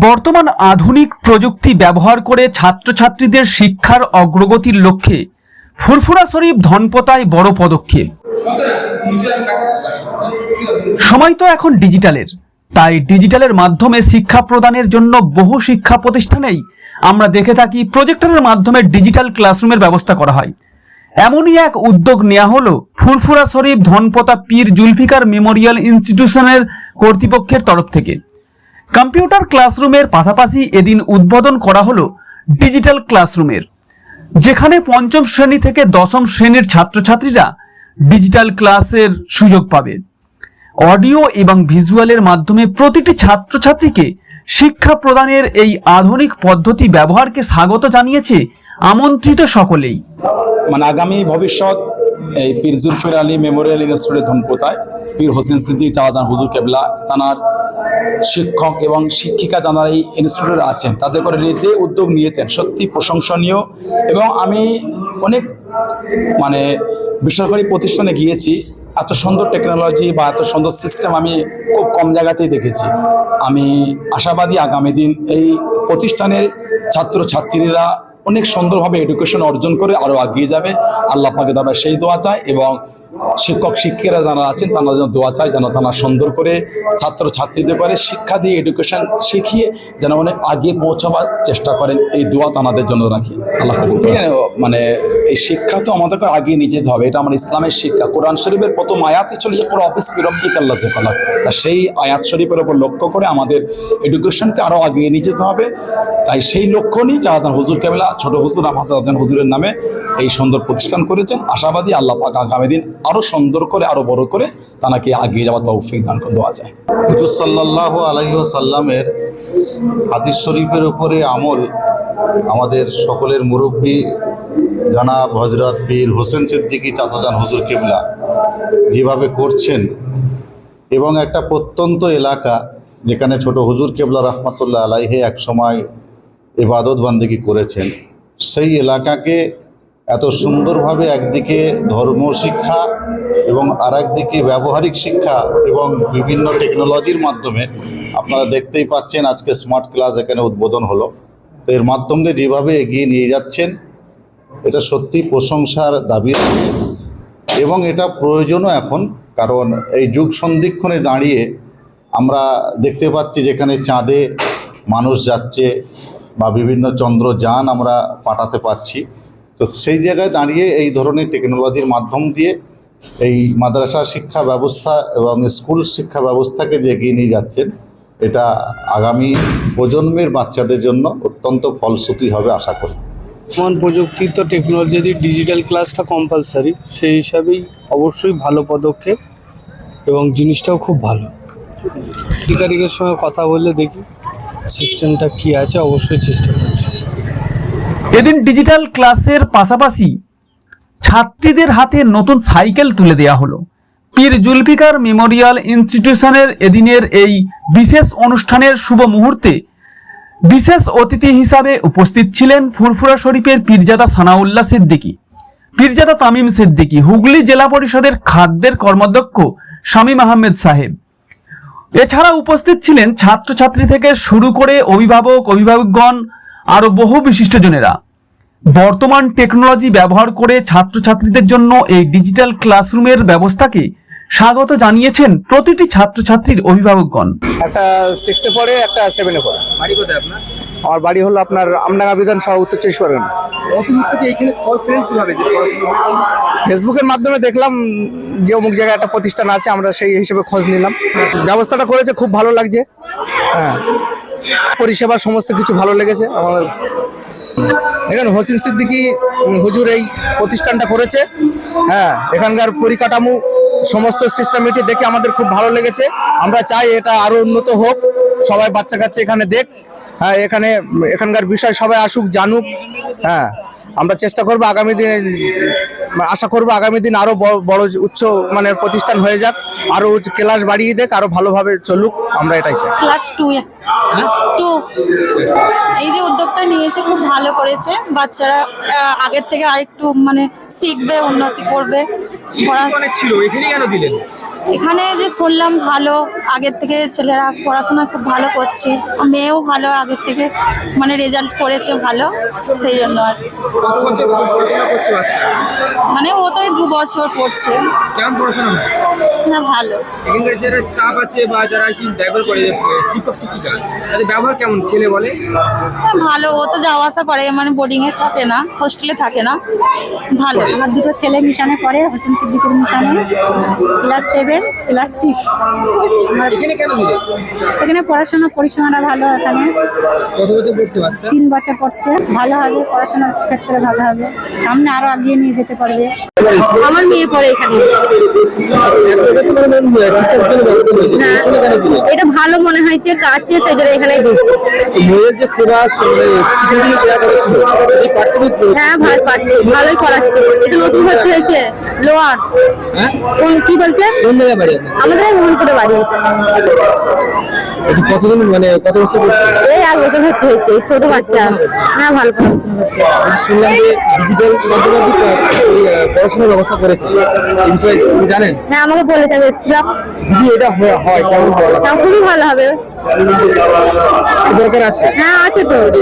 বর্তমান আধুনিক প্রযুক্তি ব্যবহার করে ছাত্রছাত্রীদের শিক্ষার অগ্রগতির লক্ষ্যে ফুরফুরা শরীফ ধনপতায় বড় পদক্ষেপ। সময় তো এখন ডিজিটালের। তাই ডিজিটালের মাধ্যমে শিক্ষা প্রদানের জন্য বহু শিক্ষা প্রতিষ্ঠানেই আমরা দেখে থাকি প্রজেক্টরের মাধ্যমে ডিজিটাল ক্লাসরুমের ব্যবস্থা করা হয়। এমনই এক উদ্যোগ নেওয়া হলো ফুরফুরা শরীফ ধনপতা পীর জুলফিকার মেমোরিয়াল ইনস্টিটিউশনের কর্তৃপক্ষের তরফ থেকে। কম্পিউটার ক্লাসরুমের পাশাপাশি এদিন উদ্বোধন করা হলো ডিজিটাল ক্লাসরুমের, যেখানে পঞ্চম শ্রেণি থেকে দশম শ্রেণির ছাত্রছাত্রীরা ডিজিটাল ক্লাসের সুযোগ পাবে। অডিও এবং ভিজুয়ালের মাধ্যমে প্রতিটি ছাত্রছাত্রীকে শিক্ষা প্রদানের এই আধুনিক পদ্ধতি ব্যবহারকে স্বাগত জানিয়েছে আমন্ত্রিত সকলেই। মানে আগামী ভবিষ্যৎ এই পীর জুলফির আলী মেমোরিয়াল ইনস্টিটিউটের ধনপোতায় পীর হোসেন সিদ্দিক, চাওয়াজান হুজুর কেবলা তানার শিক্ষক এবং শিক্ষিকা যারা এই ইনস্টিটিউটে আছেন, তাদের করে যে উদ্যোগ নিয়েছেন, সত্যি প্রশংসনীয়। এবং আমি অনেক মানে বেসরকারি প্রতিষ্ঠানে গিয়েছি, এত সুন্দর টেকনোলজি বা এত সুন্দর সিস্টেম আমি খুব কম জায়গাতেই দেখেছি। আমি আশাবাদী আগামী দিন এই প্রতিষ্ঠানের ছাত্রছাত্রীরা অনেক সুন্দরভাবে এডুকেশন অর্জন করে আরও এগিয়ে যাবে। আল্লাহ পাকে তারা সেই দোয়া চায় এবং শিক্ষক শিক্ষিকারা যারা আছেন, তারা যেন দোয়া চায়, যেন তারা সুন্দর করে ছাত্র ছাত্রীদের করে শিক্ষা দিয়ে এডুকেশন শিখিয়ে যেন অনেক আগে পৌঁছাবার চেষ্টা করেন। এই দোয়া তানাদের জন্য রাখি। আল্লাহ মানে এই শিক্ষা তো আমাদেরকে আগিয়ে নিয়ে যেতে হবে। এটা আমার ইসলামের শিক্ষা। কোরআন শরীফের প্রথম আয়াতে চলে যে কোরআন অফিস বিরব্বিক আল্লাহ সেফালা তা সেই আয়াত শরীফের ওপর লক্ষ্য করে আমাদের এডুকেশনকে আরও আগিয়ে নিয়ে যেতে হবে। তাই সেই লক্ষ্য নিয়ে জাহাজান হুজুর কেবলা, ছোট হুজুর আহমদ হুজুরের নামে এই সুন্দর প্রতিষ্ঠান করেছেন। আশাবাদী আল্লাহ পাক আগামী দিন আরও সুন্দর করে আরও বড় করে তাকে আগিয়ে যাওয়ার তৌফিক দান দেওয়া যায়। হুজুর সাল্লাহ আলাইসাল্লামের হাদিস শরীফের উপরে আমল আমাদের সকলের মুরব্বী জনাব হজরত পীর হোসেন সিদ্দিকী চাচাজান হুজুর কেবলা যেভাবে করছেন এবং একটা প্রত্যন্ত এলাকা যেখানে ছোট হুজুর কেবলা রহমতুল্লাহ আলাইহে এক সময় ইবাদত বান্দিগি করেছেন, সেই এলাকাকে এত সুন্দরভাবে একদিকে ধর্ম শিক্ষা এবং আর একদিকে ব্যবহারিক শিক্ষা এবং বিভিন্ন টেকনোলজির মাধ্যমে আপনারা দেখতেই পাচ্ছেন আজকে স্মার্ট ক্লাস এখানে উদ্বোধন হলো। তো এর মাধ্যমে যেভাবে এগিয়ে নিয়ে যাচ্ছেন, এটা সত্যি প্রশংসার দাবি এবং এটা প্রয়োজনও এখন, কারণ এই যুগ সন্ধিক্ষণে দাঁড়িয়ে আমরা দেখতে পাচ্ছি যেখানে চাঁদে মানুষ যাচ্ছে বা বিভিন্ন চন্দ্রযান আমরা পাঠাতে পারছি তো সেই জায়গায় দাঁড়িয়ে এই ধরনের টেকনোলজির মাধ্যম দিয়ে এই মাদ্রাসা শিক্ষা ব্যবস্থা এবং স্কুল শিক্ষা ব্যবস্থাকে যে এগিয়ে নিয়ে যাচ্ছেন, এটা আগামী প্রজন্মের বাচ্চাদের জন্য অত্যন্ত ফলশ্রুতি হবে আশা করি। বর্তমান প্রযুক্তির তো টেকনোলজি ডিজিটাল ক্লাসটা কম্পালসারি সেই হিসাবেই অবশ্যই ভালো পদক্ষেপ এবং জিনিসটাও খুব ভালো। আধিকারিকের সঙ্গে কথা বললে দেখি সিস্টেমটা কি আছে, অবশ্যই চেষ্টা করছি। এদিন ডিজিটাল ক্লাসের পাশাপাশি ছাত্রীদের হাতে নতুন সাইকেল তুলে দেওয়া হলো। পীর জুলফিকার মেমোরিয়াল ইনস্টিটিউশনের এদিনের এই বিশেষ অনুষ্ঠানের শুভ মুহূর্তে বিশেষ অতিথি হিসাবে উপস্থিত ছিলেন ফুরফুরা শরীফের পীরজাদা সানাউল্লাহ সিদ্দিকী। পীরজাদা তামিম সিদ্দিকী, হুগলি জেলা পরিষদের খাদ্যের কর্মাধ্যক্ষ শামীম আহমেদ সাহেব। এছাড়া উপস্থিত ছিলেন ছাত্রছাত্রী থেকে শুরু করে অভিভাবক, অভিভাবকগণ আরও বহু বিশিষ্টজনেরা। বর্তমান টেকনোলজি ব্যবহার করে ছাত্রছাত্রীদের জন্য এই ডিজিটাল ক্লাসরুমের ব্যবস্থাকে স্বাগত জানিয়েছেন প্রতিটি ছাত্রছাত্রীর অভিভাবকগণ। একটা সিক্সে পড়ে একটা সেভেনে পড়ে। বাড়ি কোথায় আপনার? আমার বাড়ি হলো আপনার আমডাঙ্গা বিধানসভা উত্তর চব্বিশ পরগনা? ফেসবুকের মাধ্যমে দেখলাম যে অমুক জায়গায় একটা প্রতিষ্ঠান আছে আমরা সেই হিসেবে খোঁজ নিলাম। ব্যবস্থাটা করেছে খুব ভালো লাগছে। হ্যাঁ। পরিষেবা সমস্ত কিছু ভালো লেগেছে। আমাদের এখানে হোসেন সিদ্দিকি হুজুর এই প্রতিষ্ঠানটা করেছে। হ্যাঁ এখানকার পরিকাঠামো, সমস্ত সিস্টেমিটি দেখে আমাদের খুব ভালো লেগেছে। আমরা চাই এটা আরও উন্নত হোক। সবাই বাচ্চা কাচ্চা এখানে দেখ। হ্যাঁ এখানে এখানকার বিষয় সবাই আসুক, জানুক। হ্যাঁ আমরা চেষ্টা করব আগামী দিনে, আশা করব আগামী দিন আরও বড় বড় উচ্চ মানের প্রতিষ্ঠান হয়ে যাক। আরও ক্লাস বাড়িয়ে দেখ আরও ভালোভাবে চলুক। আমরা এটাই চাই। ক্লাস টু টু এই যে উদ্যোগটা নিয়েছে খুব ভালো করেছে। বাচ্চারা আগের থেকে আরেকটু মানে শিখবে উন্নতি করবে। ছিল? এখানে কেন দিলেন? এখানে যে শুনলাম ভালো আগের থেকে ছেলেরা পড়াশোনা খুব ভালো করছে মেয়েও ভালো আগের থেকে মানে রেজাল্ট করেছে ভালো সেই জন্য আর মানে ও তো দু বছর পড়ছে। হ্যাঁ ভালো। এখানকার যারা স্টাফ আছে বা যারা কি ব্যবহার করে শিক্ষক শিক্ষিকা তাদের ব্যবহার কেমন ছেলে বলে? হ্যাঁ, ভালো। ও তো যাওয়া আসা করে মানে বোর্ডিংয়ে থাকে না হোস্টেলে থাকে না। ভালো। আমার দুটো ছেলে মিশনে পড়ে হোসেন সিদ্দিকের মিশনে। ক্লাস সেভেন ক্লাস সিক্স এখানে কেন দিলে? এখানে পড়াশোনার পরিসীমাটা ভালো এখানে। কত বছর পড়ছে বাচ্চা? তিন বছর পড়ছে। ভালো হবে পড়াশোনার ক্ষেত্রে ভালো হবে। সামনে আরও আগিয়ে নিয়ে যেতে পারবে। আমার মেয়ে পড়ে এখানে। হ্যাঁ এটা ভালো মনে হয়েছে কাছে সেই জন্য এখানে মেয়ের যে সেবা হ্যাঁ ভালো পাচ্ছে ভালোই পড়াচ্ছে। এটা নতুন ভর্তি হয়েছে লোয়ার। হ্যাঁ? কোন কি বলছে? জায়গায় বাড়ি আমাদের মোহনপুরে বাড়ি কতদিন মানে কত বছর পড়ছে এই এক বছর হয়েছে এই ছোট বাচ্চা। হ্যাঁ ভালো পড়াশোনা করছে শুনলাম যে ডিজিটাল মাধ্যমে পড়াশোনার ব্যবস্থা করেছে। এই বিষয়ে আপনি জানেন? হ্যাঁ আমাকে বলেছে আমি এসেছিলাম। যদি এটা হয় হয় কেমন হ্যাঁ, খুবই ভালো হবে। দরকার আছে? হ্যাঁ আছে তো।